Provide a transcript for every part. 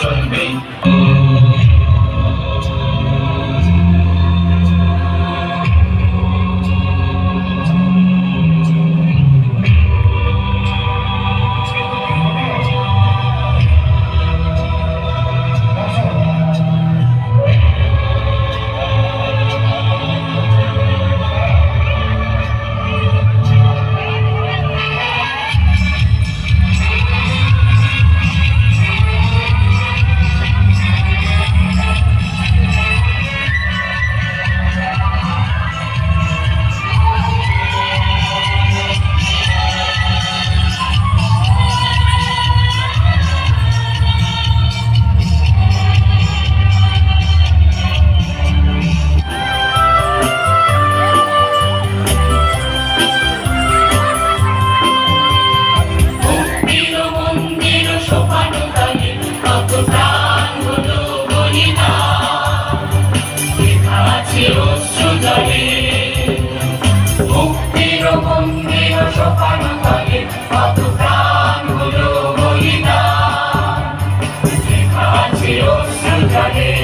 Don't be. Tanzania.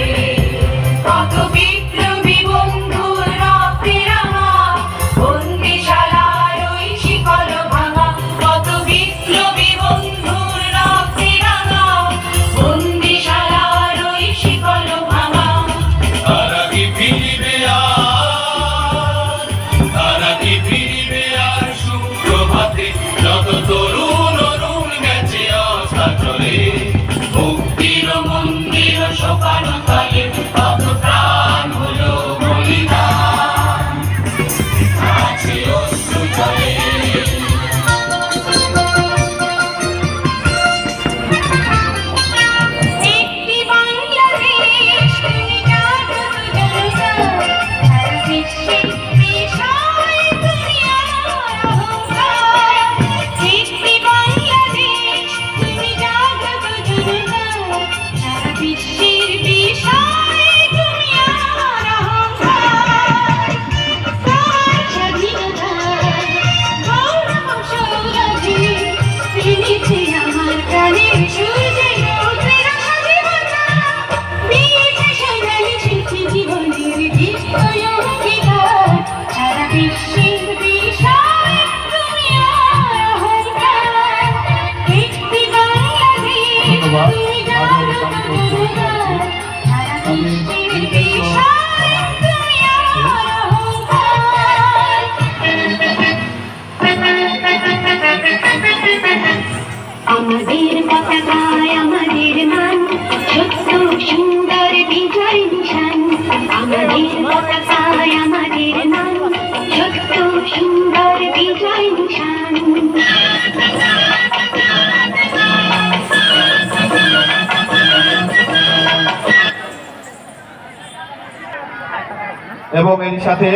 এবং এর সাথে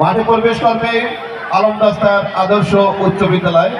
মাঠে প্রবেশ করবে আলম দাস্তার আদর্শ উচ্চ বিদ্যালয়।